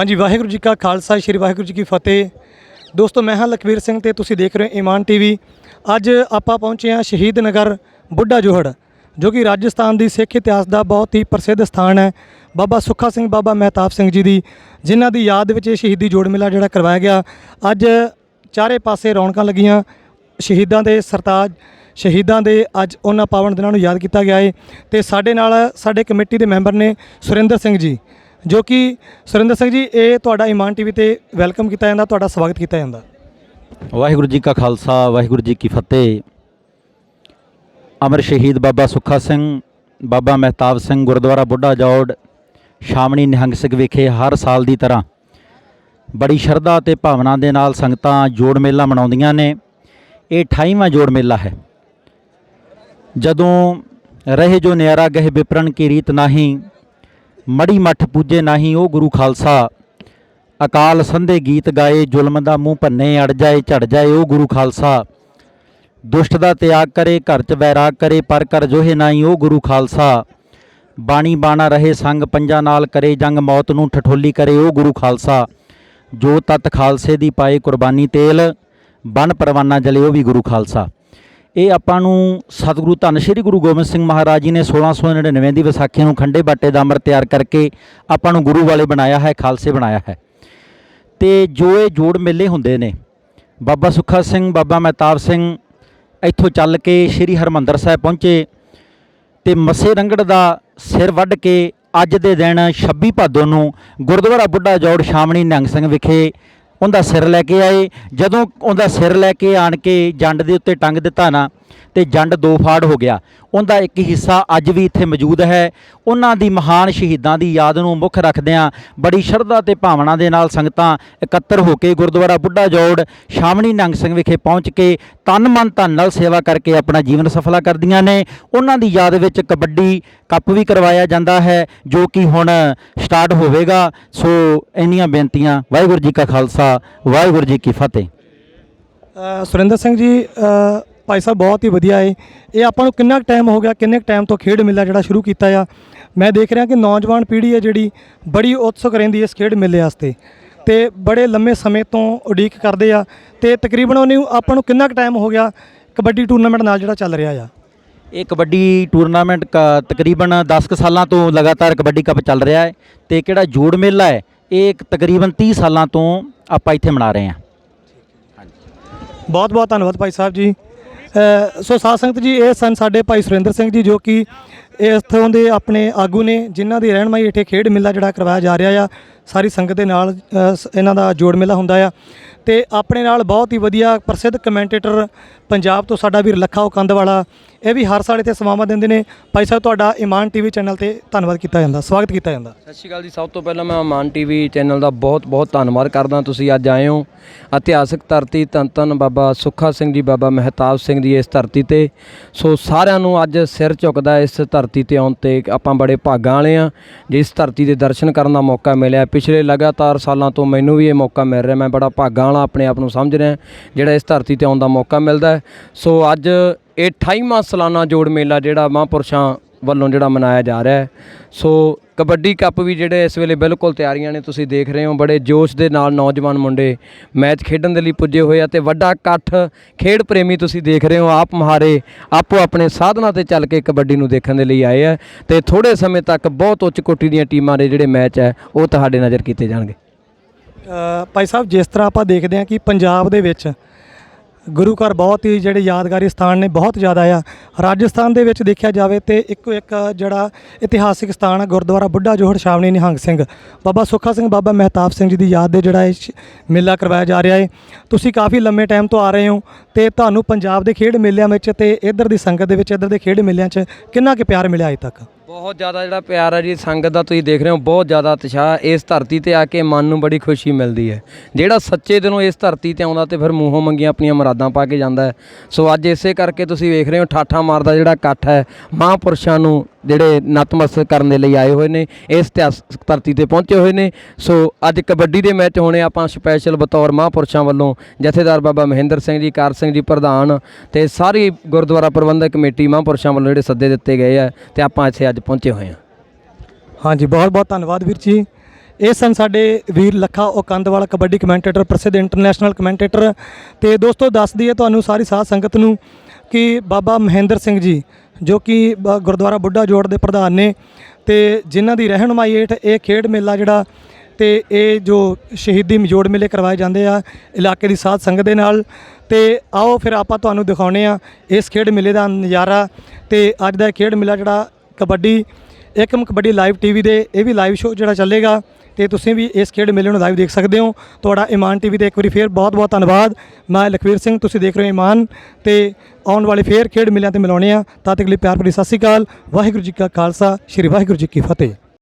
ਹਾਂਜੀ, ਵਾਹਿਗੁਰੂ ਜੀ ਕਾ ਖਾਲਸਾ, ਸ੍ਰੀ ਵਾਹਿਗੁਰੂ ਜੀ ਕੀ ਫਤਿਹ। ਦੋਸਤੋ, ਮੈਂ ਹਾਂ ਲਖਵੀਰ ਸਿੰਘ ਤੇ ਤੁਸੀਂ ਦੇਖ ਰਹੇ ਹੋ ਈਮਾਨ ਟੀਵੀ। ਅੱਜ ਆਪਾਂ ਪਹੁੰਚੇ ਹਾਂ ਸ਼ਹੀਦ ਨਗਰ ਬੁੱਢਾ ਜੋਹੜ, ਜੋ ਕਿ ਰਾਜਸਥਾਨ ਦੀ ਸਿੱਖ ਇਤਿਹਾਸ ਦਾ ਬਹੁਤ ਹੀ ਪ੍ਰਸਿੱਧ ਸਥਾਨ ਹੈ। ਬਾਬਾ ਸੁੱਖਾ ਸਿੰਘ, ਬਾਬਾ ਮਹਿਤਾਬ ਸਿੰਘ ਜੀ ਦੀ, ਜਿਨ੍ਹਾਂ ਦੀ ਯਾਦ ਵਿੱਚ ਇਹ ਸ਼ਹੀਦੀ ਜੋੜ ਮੇਲਾ ਜਿਹੜਾ ਕਰਵਾਇਆ ਗਿਆ। ਅੱਜ ਚਾਰੇ ਪਾਸੇ ਰੌਣਕਾਂ ਲੱਗੀਆਂ। ਸ਼ਹੀਦਾਂ ਦੇ ਸਰਤਾਜ, ਸ਼ਹੀਦਾਂ ਦੇ ਅੱਜ ਉਹਨਾਂ ਪਾਵਨ ਦਿਨਾਂ ਨੂੰ ਯਾਦ ਕੀਤਾ ਗਿਆ ਹੈ ਤੇ ਸਾਡੇ ਨਾਲ ਸਾਡੇ ਕਮੇਟੀ ਦੇ ਮੈਂਬਰ ਨੇ ਸੁਰਿੰਦਰ ਸਿੰਘ ਜੀ। ਜੋ ਕਿ ਸੁਰਿੰਦਰ ਸਿੰਘ ਜੀ, ਇਹ ਤੁਹਾਡਾ ਇਮਾਨ ਟੀਵੀ ਤੇ ਵੈਲਕਮ ਕੀਤਾ ਜਾਂਦਾ, ਤੁਹਾਡਾ ਸਵਾਗਤ ਕੀਤਾ ਜਾਂਦਾ। ਵਾਹਿਗੁਰੂ ਜੀ ਕਾ ਖਾਲਸਾ, ਵਾਹਿਗੁਰੂ ਜੀ ਕੀ ਫਤਿਹ। ਅਮਰ ਸ਼ਹੀਦ ਬਾਬਾ ਸੁੱਖਾ ਸਿੰਘ, ਬਾਬਾ ਮਹਿਤਾਬ ਸਿੰਘ ਗੁਰਦੁਆਰਾ ਬੁੱਢਾ ਜੋੜ, ਸ਼ਾਮਣੀ ਨਿਹੰਗ ਸਿੰਘ ਵਿਖੇ ਹਰ ਸਾਲ ਦੀ ਤਰ੍ਹਾਂ ਬੜੀ ਸ਼ਰਧਾ ਤੇ ਭਾਵਨਾ ਦੇ ਨਾਲ ਸੰਗਤਾਂ ਜੋੜ ਮੇਲਾ ਮਨਾਉਂਦੀਆਂ ਨੇ। ਇਹ 28ਵਾਂ ਜੋੜ ਮੇਲਾ ਹੈ। ਜਦੋਂ ਰਹੇ ਜੋ ਨਿਆਰਾ ਗਹਿ ਵਿਪਰਨ ਕੀ ਰੀਤ ਨਾਹੀ ਮੜੀ ਮੱਠ ਪੂਜੇ ਨਾਹੀ ਉਹ ਗੁਰੂ ਖਾਲਸਾ। ਅਕਾਲ ਸੰਧੇ ਗੀਤ ਗਾਏ, ਜ਼ੁਲਮ ਦਾ ਮੂੰਹ ਭੰਨੇ, ਅੜ ਜਾਏ, ਝੜ ਜਾਏ ਉਹ ਗੁਰੂ ਖਾਲਸਾ। ਦੁਸ਼ਟ ਦਾ ਤਿਆਗ ਕਰੇ, ਘਰ ਚ ਵੈਰਾਗ ਕਰੇ, ਪਰ ਕਰ ਜੋਹੇ ਨਾਈ ਉਹ ਗੁਰੂ ਖਾਲਸਾ। ਬਾਣੀ ਬਾਣਾ ਰਹੇ, ਸੰਗ ਪੰਜਾ ਨਾਲ ਕਰੇ, ਜੰਗ ਮੌਤ ਨੂੰ ਠਠੋਲੀ ਕਰੇ ਉਹ ਗੁਰੂ ਖਾਲਸਾ। ਜੋ ਤਤ ਖਾਲਸੇ ਦੀ ਪਾਏ ਕੁਰਬਾਨੀ ਤੇਲ, ਬਨ ਪਰਵਾਨਾ ਜਲੇ ਉਹ ਵੀ ਗੁਰੂ ਖਾਲਸਾ। ਇਹ ਆਪਾਂ ਨੂੰ ਸਤਿਗੁਰੂ ਧੰਨ ਸ਼੍ਰੀ ਗੁਰੂ ਗੋਬਿੰਦ ਸਿੰਘ ਮਹਾਰਾਜ ਜੀ ਨੇ 1699 ਦੀ ਵਿਸਾਖੀ ਨੂੰ ਖੰਡੇ ਬਾਟੇ ਦਾ ਅੰਮ੍ਰਿਤ ਤਿਆਰ ਕਰਕੇ ਆਪਾਂ ਨੂੰ ਗੁਰੂ ਵਾਲੇ ਬਣਾਇਆ ਹੈ, ਖਾਲਸੇ ਬਣਾਇਆ ਹੈ। ਤੇ ਜੋ ਇਹ ਜੋੜ ਮੇਲੇ ਹੁੰਦੇ ਨੇ, ਬਾਬਾ ਸੁੱਖਾ ਸਿੰਘ, ਬਾਬਾ ਮਹਿਤਾਬ ਸਿੰਘ, ਇੱਥੋਂ ਚੱਲ ਕੇ ਸ੍ਰੀ ਹਰਮੰਦਰ ਸਾਹਿਬ ਪਹੁੰਚੇ ਤੇ ਮੱਸੇ ਰੰਗੜ ਦਾ ਸਿਰ ਵੱਢ ਕੇ ਅੱਜ ਦੇ ਦਿਨ 26 ਭਾਦੋਂ ਨੂੰ ਗੁਰਦੁਆਰਾ ਬੁੱਢਾ ਜੋੜ ਸ਼ਾਮਣੀ ਨਿਹੰਗ ਸਿੰਘ ਵਿਖੇ ਉਹਦਾ ਸਿਰ ਲੈ ਕੇ ਆਏ। ਜਦੋਂ ਉਹਦਾ ਸਿਰ ਲੈ ਕੇ ਆਣ ਕੇ ਜੰਡ ਦੇ ਉੱਤੇ ਟੰਗ ਦਿੱਤਾ ਨਾ ਤੇ ਜੰਡ ਦੋ ਫਾੜ ਹੋ ਗਿਆ। ਉਹਦਾ ਇੱਕ ਹਿੱਸਾ ਅੱਜ ਵੀ ਇੱਥੇ ਮੌਜੂਦ ਹੈ। ਉਹਨਾਂ ਦੀ ਮਹਾਨ ਸ਼ਹੀਦਾਂ ਦੀ ਯਾਦ ਨੂੰ ਮੁੱਖ ਰੱਖਦਿਆਂ ਬੜੀ ਸ਼ਰਧਾ ਤੇ ਭਾਵਨਾ ਦੇ ਨਾਲ ਸੰਗਤਾਂ ਇਕੱਤਰ ਹੋ ਕੇ ਗੁਰਦੁਆਰਾ ਬੁੱਢਾ ਜੋੜ, ਸ਼ਾਮਣੀ ਨੰਗ ਸਿੰਘ ਵਿਖੇ ਪਹੁੰਚ ਕੇ ਤਨ ਮਨ ਧਨ ਨਾਲ ਸੇਵਾ ਕਰਕੇ ਆਪਣਾ ਜੀਵਨ ਸਫਲਾ ਕਰਦੀਆਂ ਨੇ। ਉਹਨਾਂ ਦੀ ਯਾਦ ਵਿੱਚ ਕਬੱਡੀ ਕੱਪ ਵੀ ਕਰਵਾਇਆ ਜਾਂਦਾ ਹੈ, ਜੋ ਕਿ ਹੁਣ ਸਟਾਰਟ ਹੋਵੇਗਾ। ਸੋ ਇੰਨੀਆਂ ਬੇਨਤੀਆਂ, ਵਾਹਿਗੁਰੂ ਜੀ ਕਾ ਖਾਲਸਾ, ਵਾਹਿਗੁਰੂ ਜੀ ਕੀ ਫਤਿਹ। ਸੁਰਿੰਦਰ ਸਿੰਘ ਜੀ ਭਾਈ ਸਾਹਿਬ ਬਹੁਤ ਹੀ ਵਧੀਆ ਹੈ ਇਹ ਆਪਾਂ ਨੂੰ ਕਿੰਨਾ ਟਾਈਮ ਹੋ ਗਿਆ ਕਿੰਨੇ ਟਾਈਮ ਤੋਂ ਖੇਡ ਮੇਲਾ ਜਿਹੜਾ ਸ਼ੁਰੂ ਕੀਤਾ ਆ। ਮੈਂ ਦੇਖ ਰਿਹਾ ਕਿ ਨੌਜਵਾਨ ਪੀੜ੍ਹੀ ਹੈ ਜਿਹੜੀ ਬੜੀ ਉਤਸੁਕ ਰਹਿੰਦੀ ਇਸ ਖੇਡ ਮੇਲੇ ਵਾਸਤੇ। ਤੇ ਬੜੇ ਲੰਮੇ ਸਮੇਂ ਤੋਂ ਉਡੀਕ ਕਰਦੇ ਆ ਤੇ ਤਕਰੀਬਨ ਉਹਨੂੰ ਆਪਾਂ ਨੂੰ ਕਿੰਨਾ ਕੁ ਟਾਈਮ ਹੋ ਗਿਆ ਕਬੱਡੀ ਟੂਰਨਾਮੈਂਟ ਨਾਲ ਜਿਹੜਾ ਚੱਲ ਰਿਹਾ ਆ? ਇਹ ਕਬੱਡੀ ਟੂਰਨਾਮੈਂਟ ਤਕਰੀਬਨ 10 ਕੁ ਸਾਲਾਂ ਤੋਂ ਲਗਾਤਾਰ ਕਬੱਡੀ ਕੱਪ ਚੱਲ ਰਿਹਾ ਹੈ ਤੇ ਕਿਹੜਾ ਜੋੜ ਮੇਲਾ ਹੈ ਇਹ ਤਕਰੀਬਨ 30 ਸਾਲਾਂ ਤੋਂ ਆਪਾਂ ਇੱਥੇ ਮਨਾ ਰਹੇ ਹਾਂ ਬਹੁਤ ਬਹੁਤ ਧੰਨਵਾਦ ਭਾਈ ਸਾਹਿਬ ਜੀ। ਸੋ ਸਾਧ ਸੰਗਤ ਜੀ, ਇਹ ਸਨ ਸਾਡੇ ਭਾਈ ਸੁਰਿੰਦਰ ਸਿੰਘ ਜੀ ਜੋ ਕਿ ਇੱਥੋਂ ਦੇ ਆਪਣੇ ਆਗੂ ਨੇ, ਜਿਨ੍ਹਾਂ ਦੀ ਰਹਿਨਮਾਈ ਹੇਠੇ ਖੇਡ ਮੇਲਾ ਜਿਹੜਾ ਕਰਵਾਇਆ ਜਾ ਰਿਹਾ ਆ। ਸਾਰੀ ਸੰਗਤ ਦੇ ਨਾਲ ਸ- ਇਹਨਾਂ ਦਾ ਜੋੜ ਮੇਲਾ ਹੁੰਦਾ ਆ। ਤੇ ਆਪਣੇ ਨਾਲ ਬਹੁਤ ਹੀ ਵਧੀਆ ਪ੍ਰਸਿੱਧ ਕਮੈਂਟੇਟਰ ਪੰਜਾਬ ਤੋਂ ਸਾਡਾ ਵੀਰ ਲੱਖਾ ਉਹ ਕੰਧ ਵਾਲਾ, ਇਹ ਵੀ ਹਰ ਸਾਲ ਇੱਥੇ ਸਮਾਵਾਂ ਦਿੰਦੇ ਨੇ। ਭਾਈ ਸਾਹਿਬ, ਤੁਹਾਡਾ ਇਮਾਨ ਟੀਵੀ ਚੈਨਲ ਤੇ ਧੰਨਵਾਦ ਕੀਤਾ ਜਾਂਦਾ, ਸਵਾਗਤ ਕੀਤਾ ਜਾਂਦਾ। ਸਤਿ ਸ਼੍ਰੀ ਅਕਾਲ ਜੀ, ਸਭ ਤੋਂ ਪਹਿਲਾਂ ਮੈਂ ਮਾਨ ਟੀਵੀ ਚੈਨਲ ਦਾ ਬਹੁਤ ਬਹੁਤ ਧੰਨਵਾਦ ਕਰਦਾ। ਤੁਸੀਂ ਅੱਜ ਆਏ ਹੋ, ਇਤਿਹਾਸਕ ਧਰਤੀ ਤਨ ਧੰਨ ਬਾਬਾ ਸੁੱਖਾ ਸਿੰਘ ਜੀ, ਬਾਬਾ ਮਹਿਤਾਬ ਸਿੰਘ ਜੀ ਇਸ ਧਰਤੀ ਤੇ। ਸੋ ਸਾਰਿਆਂ ਨੂੰ ਅੱਜ ਸਿਰ ਝੁਕਦਾ ਇਸ ਧਰਤੀ ਤੇ ਆਉਣ ਤੇ ਆਪਾਂ ਬੜੇ ਭਾਗਾਂ ਵਾਲੇ ਆ ਜਿਸ ਧਰਤੀ ਦੇ ਦਰਸ਼ਨ ਕਰਨ ਦਾ ਮੌਕਾ ਮਿਲਿਆ। ਪਿਛਲੇ ਲਗਾਤਾਰ ਸਾਲਾਂ ਤੋਂ ਮੈਨੂੰ ਵੀ ਇਹ ਮੌਕਾ ਮਿਲ ਰਿਹਾ, ਮੈਂ ਬੜਾ ਭਾਗਾਂ ਵਾਲਾ ਆਪਣੇ ਆਪ ਨੂੰ ਸਮਝ ਰਿਹਾ, ਜਿਹੜਾ ਇਸ ਧਰਤੀ ਤੇ ਆਉਣ ਦਾ ਮੌਕਾ ਮਿਲਦਾ ਹੈ। ਸੋ ਅੱਜ ਇਹ 28ਵਾਂ ਸਾਲਾਨਾ ਜੋੜ ਮੇਲਾ ਜਿਹੜਾ ਮਹਾਂਪੁਰਸ਼ਾਂ ਵੱਲੋਂ ਜਿਹੜਾ ਮਨਾਇਆ ਜਾ ਰਿਹਾ ਹੈ ਸੋ ਕਬੱਡੀ ਕੱਪ ਵੀ ਜਿਹੜੇ ਇਸ ਵੇਲੇ ਬਿਲਕੁਲ ਤਿਆਰੀਆਂ ਨੇ, ਤੁਸੀਂ ਦੇਖ ਰਹੇ ਹੋ, ਬੜੇ ਜੋਸ਼ ਦੇ ਨਾਲ ਨੌਜਵਾਨ ਮੁੰਡੇ ਮੈਚ ਖੇਡਣ ਦੇ ਲਈ ਪੁੱਜੇ ਹੋਏ ਆ ਤੇ ਵੱਡਾ ਇਕੱਠ ਖੇਡ ਪ੍ਰੇਮੀ ਤੁਸੀਂ ਦੇਖ ਰਹੇ ਹੋ, ਆਪ ਮਹਾਰੇ ਆਪੋ ਆਪਣੇ ਸਾਧਨਾਂ ਤੇ ਚੱਲ ਕੇ ਕਬੱਡੀ ਨੂੰ ਦੇਖਣ ਦੇ ਲਈ ਆਏ ਆ ਤੇ ਥੋੜੇ ਸਮੇਂ ਤੱਕ ਬਹੁਤ ਉੱਚ ਕੋਟੀ ਦੀਆਂ ਟੀਮਾਂ ਦੇ ਜਿਹੜੇ ਮੈਚ ਹੈ, ਉਹ ਤੁਹਾਡੇ ਨਜ਼ਰ ਕੀਤੇ ਜਾਣਗੇ ਭਾਈ ਸਾਹਿਬ, ਜਿਸ ਤਰ੍ਹਾਂ ਆਪਾਂ ਦੇਖਦੇ ਹਾਂ ਕਿ ਪੰਜਾਬ ਦੇ ਵਿੱਚ ਗੁਰੂ ਘਰ ਬਹੁਤ ਹੀ ਜਿਹੜੇ ਯਾਦਗਾਰੀ ਸਥਾਨ ਨੇ, ਬਹੁਤ ਜ਼ਿਆਦਾ ਆ। ਰਾਜਸਥਾਨ ਦੇ ਵਿੱਚ ਦੇਖਿਆ ਜਾਵੇ ਤੇ ਇੱਕੋ ਇੱਕ ਜਿਹੜਾ ਇਤਿਹਾਸਿਕ ਸਥਾਨ ਆ, ਗੁਰਦੁਆਰਾ ਬੁੱਢਾ ਜੋਹੜ ਸ਼ਾਵਣੀ ਨਿਹੰਗ ਸਿੰਘ। ਬਾਬਾ ਸੁੱਖਾ ਸਿੰਘ, ਬਾਬਾ ਮਹਿਤਾਬ ਸਿੰਘ ਜੀ ਦੀ ਯਾਦ ਦੇ ਜਿਹੜਾ ਇਹ ਮੇਲਾ ਕਰਵਾਇਆ ਜਾ ਰਿਹਾ ਹੈ ਤੁਸੀਂ ਕਾਫੀ ਲੰਮੇ ਟਾਈਮ ਤੋਂ ਆ ਰਹੇ ਹੋ ਤੇ ਤੁਹਾਨੂੰ ਪੰਜਾਬ ਦੇ ਖੇਡ ਮੇਲਿਆਂ ਵਿੱਚ ਤੇ ਇੱਧਰ ਦੀ ਸੰਗਤ ਦੇ ਵਿੱਚ, ਇੱਧਰ ਦੇ ਖੇਡ ਮੇਲਿਆਂ 'ਚ ਕਿੰਨਾ ਕੁ ਪਿਆਰ ਮਿਲਿਆ ਅਜੇ ਤੱਕ? ਬਹੁਤ ਜ਼ਿਆਦਾ ਜਿਹੜਾ ਪਿਆਰ ਹੈ ਜੀ, ਸੰਗਤ ਦਾ ਤੁਸੀਂ ਦੇਖ ਰਹੇ ਹੋ, ਬਹੁਤ ਜ਼ਿਆਦਾ ਉਤਸ਼ਾਹ ਇਸ ਧਰਤੀ ਤੇ ਆ ਕੇ ਮਨ ਨੂੰ ਬੜੀ ਖੁਸ਼ੀ ਮਿਲਦੀ ਹੈ। ਜਿਹੜਾ ਸੱਚੇ ਦਿਲੋਂ ਇਸ ਧਰਤੀ ਤੇ ਆਉਂਦਾ ਤੇ ਫਿਰ ਮੂੰਹੋਂ ਮੰਗੀਆਂ ਆਪਣੀਆਂ ਮੁਰਾਦਾਂ ਪਾ ਕੇ ਜਾਂਦਾ ਹੈ। ਸੋ ਅੱਜ ਇਸੇ ਕਰਕੇ ਤੁਸੀਂ ਵੇਖ ਰਹੇ ਹੋ, ਠਾਠਾ ਮਾਰਦਾ ਜਿਹੜਾ ਇਕੱਠ ਹੈ, ਮਹਾਂਪੁਰਸ਼ਾਂ ਨੂੰ ਜਿਹੜੇ ਨਤਮਸਤਕ ਕਰਨ ਦੇ ਲਈ ਆਏ ਹੋਏ ਨੇ, ਇਸ ਇਤਿਹਾਸਕ ਧਰਤੀ ਤੇ ਪਹੁੰਚੇ ਹੋਏ ਨੇ। ਸੋ ਅੱਜ ਕਬੱਡੀ ਦੇ ਮੈਚ ਹੋਣੇ, ਆਪਾਂ ਸਪੈਸ਼ਲ ਬਤੌਰ ਮਹਾਂਪੁਰਸ਼ਾਂ ਵੱਲੋਂ ਜਥੇਦਾਰ ਬਾਬਾ ਮਹਿੰਦਰ ਸਿੰਘ ਜੀ, ਕਾਰ ਸਿੰਘ ਜੀ ਪ੍ਰਧਾਨ ਤੇ ਸਾਰੀ ਗੁਰਦੁਆਰਾ ਪ੍ਰਬੰਧਕ ਕਮੇਟੀ ਮਹਾਂਪੁਰਸ਼ਾਂ ਵੱਲੋਂ ਜਿਹੜੇ ਸੱਦੇ ਦਿੱਤੇ ਗਏ ਆ ਤੇ ਆਪਾਂ ਇੱਥੇ ਅੱਜ ਪਹੁੰਚੇ ਹੋਏ ਹਾਂ। ਹਾਂਜੀ, ਬਹੁਤ ਬਹੁਤ ਧੰਨਵਾਦ ਵੀਰ ਜੀ। ਇਹ ਸਨ ਸਾਡੇ ਵੀਰ ਲੱਖਾ ਔਕੰਦਵਾਲਾ ਕਬੱਡੀ ਕਮੈਂਟੇਟਰ, ਪ੍ਰਸਿੱਧ ਇੰਟਰਨੈਸ਼ਨਲ ਕਮੈਂਟੇਟਰ। ਤੇ ਦੋਸਤੋ, ਦੱਸ ਦਈਏ ਤੁਹਾਨੂੰ ਸਾਰੀ ਸਾਧ ਸੰਗਤ ਨੂੰ ਕਿ ਬਾਬਾ ਮਹਿੰਦਰ ਸਿੰਘ ਜੀ, ਜੋ ਕਿ ਬ- ਗੁਰਦੁਆਰਾ ਬੁੱਢਾ ਜੋੜ ਦੇ ਪ੍ਰਧਾਨ ਨੇ, ਤੇ ਜਿਨ੍ਹਾਂ ਦੀ ਰਹਿਨੁਮਾਈ ਹੇਠ ਇਹ ਖੇਡ ਮੇਲਾ ਜਿਹੜਾ, ਤੇ ਇਹ ਜੋ ਸ਼ਹੀਦੀ ਮਜੋੜ ਮੇਲੇ ਕਰਵਾਏ ਜਾਂਦੇ ਆ, ਇਲਾਕੇ ਦੀ ਸਾਧ ਸੰਗਤ ਦੇ ਨਾਲ। ਤੇ ਆਓ ਫਿਰ ਆਪਾਂ ਤੁਹਾਨੂੰ ਦਿਖਾਉਨੇ ਆ ਇਸ ਖੇਡ ਮੇਲੇ ਦਾ ਨਜ਼ਾਰਾ, ਤੇ ਅੱਜ ਦਾ ਇਹ ਖੇਡ ਮੇਲਾ ਜਿਹੜਾ ਕਬੱਡੀ ਏਕਮ ਕਬੱਡੀ ਲਾਈਵ ਟੀਵੀ ਦੇ, ਇਹ ਵੀ ਲਾਈਵ ਸ਼ੋਅ ਜਿਹੜਾ ਚੱਲੇਗਾ ਤੇ ਤੁਸੀਂ ਵੀ ਇਸ ਖੇਡ ਮੇਲੇ ਨੂੰ ਲਾਈਵ ਦੇਖ ਸਕਦੇ ਹੋ। ਤੁਹਾਡਾ ਇਮਾਨ ਟੀਵੀ ਤੇ ਇੱਕ ਵਾਰੀ ਫੇਰ ਬਹੁਤ ਬਹੁਤ ਧੰਨਵਾਦ। ਮੈਂ ਲਖਵੀਰ ਸਿੰਘ, ਤੁਸੀਂ ਦੇਖ ਰਹੇ ਹੋ ਇਮਾਨ ਤੇ ਆਉਣ ਵਾਲੇ ਫੇਰ ਖੇਡ ਮੇਲਿਆਂ ਤੇ ਮਿਲਾਉਣੇ ਆ। ਤਦ ਤੱਕ ਲਈ ਪਿਆਰ ਭਰੀ ਸਤਿ ਸ਼੍ਰੀ ਅਕਾਲ। ਵਾਹਿਗੁਰੂ ਜੀ ਕਾ ਖਾਲਸਾ, ਸ੍ਰੀ ਵਾਹਿਗੁਰੂ ਜੀ ਕੀ ਫਤਿਹ।